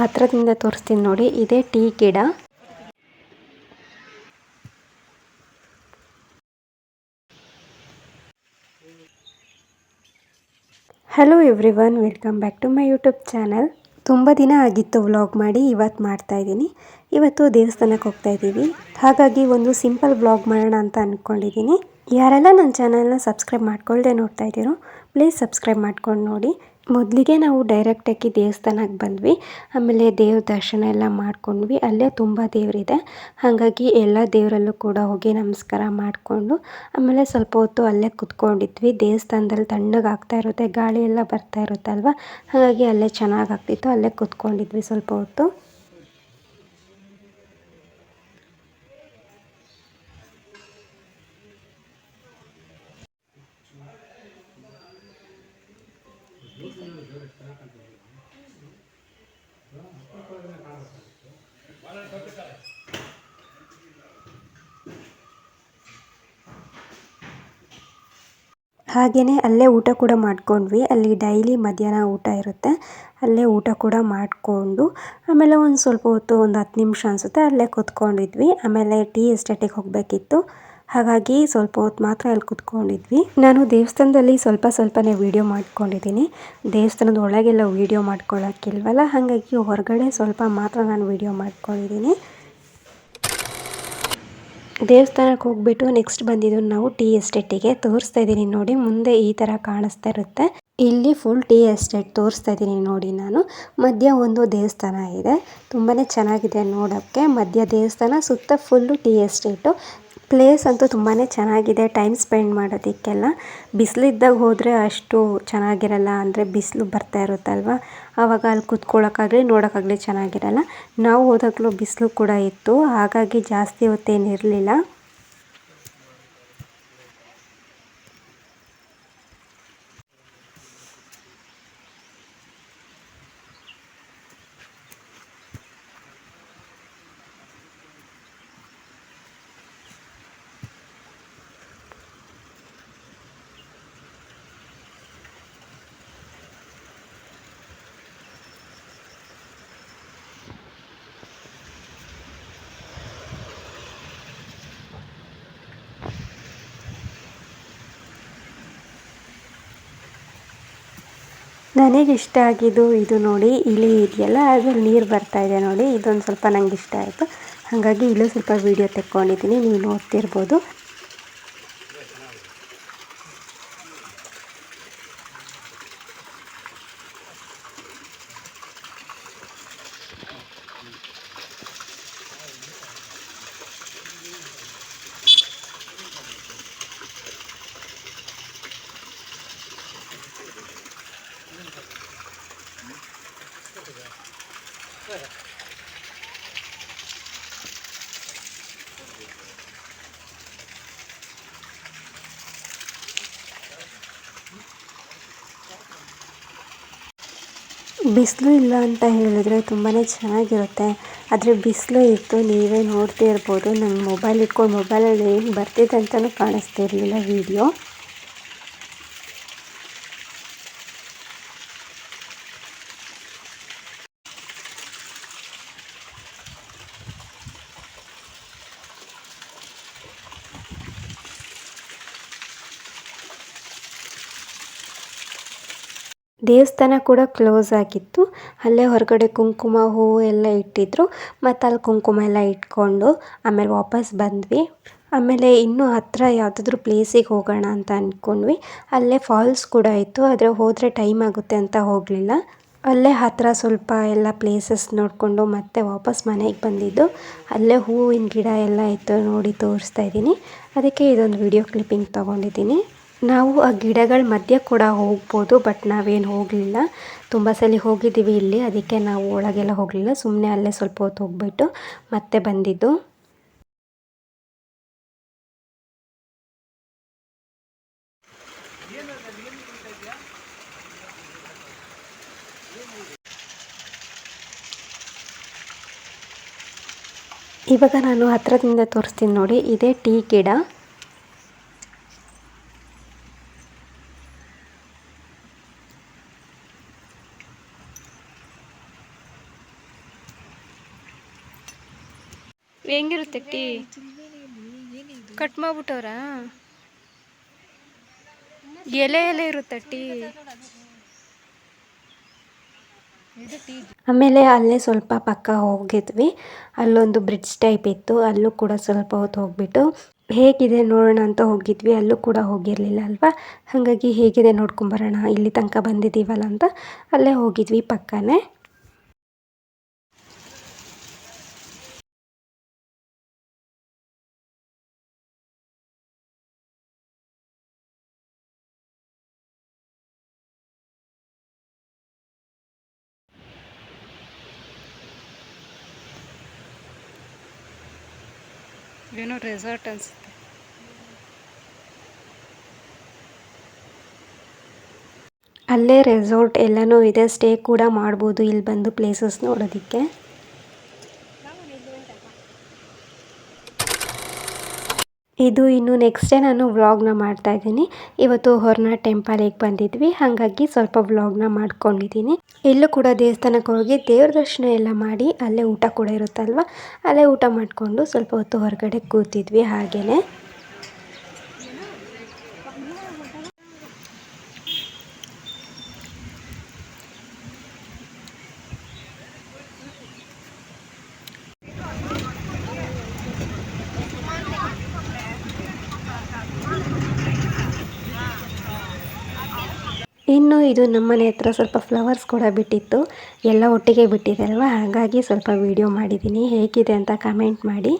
ಹತ್ರದಿಂದ ತೋರಿಸ್ತೀನಿ ನೋಡಿ, ಇದೇ ಟೀ ಗಿಡ. Hello everyone welcome back to my YouTube channel ತುಂಬ ದಿನ ಆಗಿತ್ತು ವ್ಲಾಗ್ ಮಾಡಿ ಇವತ್ತು ಮಾಡ್ತಾ ಇದ್ದೀನಿ. ಇವತ್ತು ದೇವಸ್ಥಾನಕ್ಕೆ ಹೋಗ್ತಾ ಇದ್ದೀವಿ. ಹಾಗಾಗಿ ಒಂದು ಸಿಂಪಲ್ ವ್ಲಾಗ್ ಮಾಡೋಣ ಅಂತ ಅಂದ್ಕೊಂಡಿದ್ದೀನಿ ಯಾರೆಲ್ಲ ನನ್ನ ಚಾನಲ್ನ ಸಬ್ಸ್ಕ್ರೈಬ್ ಮಾಡ್ಕೊಳ್ಳದೆ ನೋಡ್ತಾ ಇದ್ದೀರೋ ಪ್ಲೀಸ್ ಸಬ್ಸ್ಕ್ರೈಬ್ ಮಾಡ್ಕೊಂಡು ನೋಡಿ. ಮೊದಲಿಗೆ ನಾವು ಡೈರೆಕ್ಟಾಗಿ ದೇವಸ್ಥಾನಕ್ಕೆ ಬಂದ್ವಿ. ಆಮೇಲೆ ದೇವ್ರ ದರ್ಶನ ಎಲ್ಲ ಮಾಡ್ಕೊಂಡ್ವಿ. ಅಲ್ಲೇ ತುಂಬ ದೇವರಿದೆ. ಹಾಗಾಗಿ ಎಲ್ಲ ದೇವರಲ್ಲೂ ಕೂಡ ಹೋಗಿ ನಮಸ್ಕಾರ ಮಾಡಿಕೊಂಡು, ಆಮೇಲೆ ಸ್ವಲ್ಪ ಹೊತ್ತು ಅಲ್ಲೇ ಕುತ್ಕೊಂಡಿದ್ವಿ. ದೇವಸ್ಥಾನದಲ್ಲಿ ತಣ್ಣಗೆ ಆಗ್ತಾ ಇರುತ್ತೆ, ಗಾಳಿ ಎಲ್ಲ ಬರ್ತಾ ಇರುತ್ತಲ್ವ? ಹಾಗಾಗಿ ಅಲ್ಲೇ ಚೆನ್ನಾಗಾಗ್ತಿತ್ತು ಅಲ್ಲೇ ಕುತ್ಕೊಂಡಿದ್ವಿ ಸ್ವಲ್ಪ ಹೊತ್ತು. ಹಾಗೆಯೇ ಅಲ್ಲೇ ಊಟ ಕೂಡ ಮಾಡ್ಕೊಂಡ್ವಿ. ಅಲ್ಲಿ ಡೈಲಿ ಮಧ್ಯಾಹ್ನ ಊಟ ಇರುತ್ತೆ. ಅಲ್ಲೇ ಊಟ ಕೂಡ ಮಾಡಿಕೊಂಡು ಆಮೇಲೆ ಒಂದು ಸ್ವಲ್ಪ ಹೊತ್ತು ಒಂದು ಹತ್ತು ನಿಮಿಷ ಅನಿಸುತ್ತೆ. ಅಲ್ಲೇ ಕೂತ್ಕೊಂಡಿದ್ವಿ. ಆಮೇಲೆ ಟೀ ಎಸ್ಟೇಟಿಗೆ ಹೋಗಬೇಕಿತ್ತು. ಹಾಗಾಗಿ ಸ್ವಲ್ಪ ಹೊತ್ತು ಮಾತ್ರ ಅಲ್ಲಿ ಕುತ್ಕೊಂಡಿದ್ವಿ. ನಾನು ದೇವಸ್ಥಾನದಲ್ಲಿ ಸ್ವಲ್ಪ ಸ್ವಲ್ಪನೇ ವೀಡಿಯೋ ಮಾಡ್ಕೊಂಡಿದ್ದೀನಿ. ದೇವಸ್ಥಾನದ ಒಳಗೆಲ್ಲ ವೀಡಿಯೋ ಮಾಡ್ಕೊಳ್ಳೋಕ್ಕಿಲ್ವಲ್ಲ ಹಾಗಾಗಿ ಹೊರಗಡೆ ಸ್ವಲ್ಪ ಮಾತ್ರ ನಾನು ವೀಡಿಯೋ ಮಾಡ್ಕೊಂಡಿದ್ದೀನಿ. ದೇವಸ್ಥಾನಕ್ಕೆ ಹೋಗ್ಬಿಟ್ಟು ನೆಕ್ಸ್ಟ್ ಬಂದಿದ್ದು ನಾವು ಟೀ ಎಸ್ಟೇಟಿಗೆ ತೋರಿಸ್ತಾ ಇದ್ದೀನಿ ನೋಡಿ, ಮುಂದೆ ಈ ಥರ ಕಾಣಿಸ್ತಾ ಇರುತ್ತೆ. ಇಲ್ಲಿ ಫುಲ್ ಟೀ ಎಸ್ಟೇಟ್ ತೋರಿಸ್ತಾ ಇದ್ದೀನಿ ನೋಡಿ ನಾನು. ಮಧ್ಯ ಒಂದು ದೇವಸ್ಥಾನ ಇದೆ. ತುಂಬಾ ಚೆನ್ನಾಗಿದೆ ನೋಡೋಕ್ಕೆ. ಮಧ್ಯ ದೇವಸ್ಥಾನ, ಸುತ್ತ ಫುಲ್ಲು ಟೀ ಎಸ್ಟೇಟು ಪ್ಲೇಸ್ ಅಂತೂ ತುಂಬಾ ಚೆನ್ನಾಗಿದೆ ಟೈಮ್ ಸ್ಪೆಂಡ್ ಮಾಡೋದಕ್ಕೆಲ್ಲ. ಬಿಸಿಲಿದ್ದಾಗ ಹೋದರೆ ಅಷ್ಟು ಚೆನ್ನಾಗಿರಲ್ಲ, ಅಂದರೆ ಬಿಸಿಲು ಬರ್ತಾ ಇರುತ್ತಲ್ವ? ಆವಾಗ ಅಲ್ಲಿ ಕುತ್ಕೊಳ್ಳೋಕ್ಕಾಗಲಿ ನೋಡೋಕ್ಕಾಗಲಿ ಚೆನ್ನಾಗಿರಲ್ಲ. ನಾವು ಹೋದಾಗಲೂ ಬಿಸಿಲು ಕೂಡ ಇತ್ತು. ಹಾಗಾಗಿ ಜಾಸ್ತಿ ಹೊತ್ತೇನಿರಲಿಲ್ಲ. ನನಗೆ ಇಷ್ಟ ಆಗಿದ್ದು ಇದು ನೋಡಿ, ಇಲಿ ಇದೆಯಲ್ಲ, ಅದ್ರಲ್ಲಿ ನೀರು ಬರ್ತಾ ಇದೆ ನೋಡಿ, ಇದೊಂದು ಸ್ವಲ್ಪ ನಂಗೆ ಇಷ್ಟ ಆಯಿತು. ಹಾಗಾಗಿ ಇಲ್ಲೂ ಸ್ವಲ್ಪ ವೀಡಿಯೋ ತೆಕ್ಕೊಂಡಿದ್ದೀನಿ, ನೀವು ನೋಡ್ತಿರ್ಬೋದು. ಬಿಸಿಲು ಇಲ್ಲ ಅಂತ ಹೇಳಿದ್ರೆ ತುಂಬಾ ಚೆನ್ನಾಗಿರುತ್ತೆ. ಆದರೆ ಬಿಸಿಲು ಇತ್ತು, ನೀವೇ ನೋಡ್ತಾ ಇರ್ಬೋದು ನನ್ನ ಮೊಬೈಲ್ ಇಟ್ಕೊಂಡು ಮೊಬೈಲಲ್ಲಿ ಏನು ಬರ್ತಿದೆ ಅಂತಲೂ ಕಾಣಿಸ್ತಿರ್ಲಿಲ್ಲ ವೀಡಿಯೋ ದೇವಸ್ಥಾನ ಕೂಡ ಕ್ಲೋಸ್ ಆಗಿತ್ತು. ಅಲ್ಲೇ ಹೊರಗಡೆ ಕುಂಕುಮ ಹೂವು ಎಲ್ಲ ಇಟ್ಟಿದ್ರು. ಮತ್ತು ಅಲ್ಲಿ ಕುಂಕುಮ ಎಲ್ಲ ಇಟ್ಕೊಂಡು ಆಮೇಲೆ ವಾಪಸ್ ಬಂದ್ವಿ. ಆಮೇಲೆ ಇನ್ನೂ ಹತ್ತಿರ ಯಾವುದಾದ್ರೂ ಪ್ಲೇಸಿಗೆ ಹೋಗೋಣ ಅಂತ ಅಂದ್ಕೊಂಡ್ವಿ ಅಲ್ಲೇ ಫಾಲ್ಸ್ ಕೂಡ ಇತ್ತು. ಆದರೆ ಹೋದರೆ ಟೈಮ್ ಆಗುತ್ತೆ ಅಂತ ಹೋಗಲಿಲ್ಲ. ಅಲ್ಲೇ ಹತ್ತಿರ ಸ್ವಲ್ಪ ಎಲ್ಲ ಪ್ಲೇಸಸ್ ನೋಡಿಕೊಂಡು ಮತ್ತೆ ವಾಪಸ್ ಮನೆಗೆ ಬಂದಿದ್ದು. ಅಲ್ಲೇ ಹೂವಿನ ಗಿಡ ಎಲ್ಲ ಇತ್ತು, ನೋಡಿ ತೋರಿಸ್ತಾ ಇದ್ದೀನಿ. ಅದಕ್ಕೆ ಇದೊಂದು ವಿಡಿಯೋ ಕ್ಲಿಪ್ಪಿಂಗ್ ತೊಗೊಂಡಿದ್ದೀನಿ. ನಾವು ಆ ಗಿಡಗಳ ಮಧ್ಯೆ ಕೂಡ ಹೋಗ್ಬೋದು, ಬಟ್ ನಾವೇನು ಹೋಗಲಿಲ್ಲ. ತುಂಬ ಸಲ ಹೋಗಿದ್ದೀವಿ ಇಲ್ಲಿ, ಅದಕ್ಕೆ ನಾವು ಒಳಗೆಲ್ಲ ಹೋಗಲಿಲ್ಲ. ಸುಮ್ಮನೆ ಅಲ್ಲೇ ಸ್ವಲ್ಪ ಹೊತ್ತು ಹೋಗ್ಬಿಟ್ಟು ಮತ್ತೆ ಬಂದಿದ್ದು. ಇವಾಗ ನಾನು ಹತ್ರದಿಂದ ತೋರಿಸ್ತೀನಿ ನೋಡಿ, ಇದೇ ಟೀ ಗಿಡ. ಹೆಂಗಿರುತ್ತೆ ಟೀ? ಕಟ್ ಮಾಡ್ಬಿಟ್ಟವ್ರ? ಎಲೆ ಎಲೆ ಇರುತ್ತೆ ಟೀ? ಆಮೇಲೆ ಅಲ್ಲೇ ಸ್ವಲ್ಪ ಪಕ್ಕ ಹೋಗಿದ್ವಿ. ಅಲ್ಲೊಂದು ಬ್ರಿಡ್ಜ್ ಟೈಪ್ ಇತ್ತು. ಅಲ್ಲೂ ಕೂಡ ಸ್ವಲ್ಪ ಹೊತ್ತು ಹೋಗ್ಬಿಟ್ಟು ಹೇಗಿದೆ ನೋಡೋಣ ಅಂತ ಹೋಗಿದ್ವಿ. ಅಲ್ಲೂ ಕೂಡ ಹೋಗಿರಲಿಲ್ಲ ಅಲ್ವಾ? ಹಾಗಾಗಿ ಹೇಗಿದೆ ನೋಡ್ಕೊಂಬರೋಣ. ಇಲ್ಲಿ ತನಕ ಬಂದಿದ್ದೀವಲ್ಲ ಅಂತ ಅಲ್ಲೇ ಹೋಗಿದ್ವಿ ಪಕ್ಕನೇ. ಏನೋ ರೆಸಾರ್ಟ್ ಅನಿಸುತ್ತೆ. ಅಲ್ಲೇ ರೆಸಾರ್ಟ್ ಎಲ್ಲನೂ ಇದೆ ಸ್ಟೇ ಕೂಡ ಮಾಡ್ಬೋದು ಇಲ್ಲಿ ಬಂದು ಪ್ಲೇಸಸ್ ನೋಡೋದಕ್ಕೆ. ಇದು ಇನ್ನು ನೆಕ್ಸ್ಟ್ ಡೇ ನಾನು ವ್ಲಾಗ್ನ ಮಾಡ್ತಾ ಇದ್ದೀನಿ. ಇವತ್ತು ಹೊರನಾಡ್ ಟೆಂಪಲಿಗೆ ಬಂದಿದ್ವಿ. ಹಾಗಾಗಿ ಸ್ವಲ್ಪ ವ್ಲಾಗ್ನ ಮಾಡ್ಕೊಂಡಿದ್ದೀನಿ. ಇಲ್ಲೂ ಕೂಡ ದೇವಸ್ಥಾನಕ್ಕೆ ಹೋಗಿ ದೇವ್ರ ದರ್ಶನ ಎಲ್ಲ ಮಾಡಿ ಅಲ್ಲೇ ಊಟ ಕೂಡ ಇರುತ್ತಲ್ವ? ಅಲ್ಲೇ ಊಟ ಮಾಡಿಕೊಂಡು ಸ್ವಲ್ಪ ಹೊತ್ತು ಹೊರಗಡೆ ಕೂತಿದ್ವಿ ಹಾಗೇನೆ. ಇನ್ನು ಇದು ನಮ್ಮನೆ ಹತ್ರ ಸ್ವಲ್ಪ ಫ್ಲವರ್ಸ್ ಕೂಡ ಬಿಟ್ಟಿತ್ತು. ಎಲ್ಲ ಒಟ್ಟಿಗೆ ಬಿಟ್ಟಿದೆ ಅಲ್ವಾ? ಹಾಗಾಗಿ ಸ್ವಲ್ಪ ವೀಡಿಯೋ ಮಾಡಿದ್ದೀನಿ. ಹೇಗಿದೆ ಅಂತ ಕಮೆಂಟ್ ಮಾಡಿ.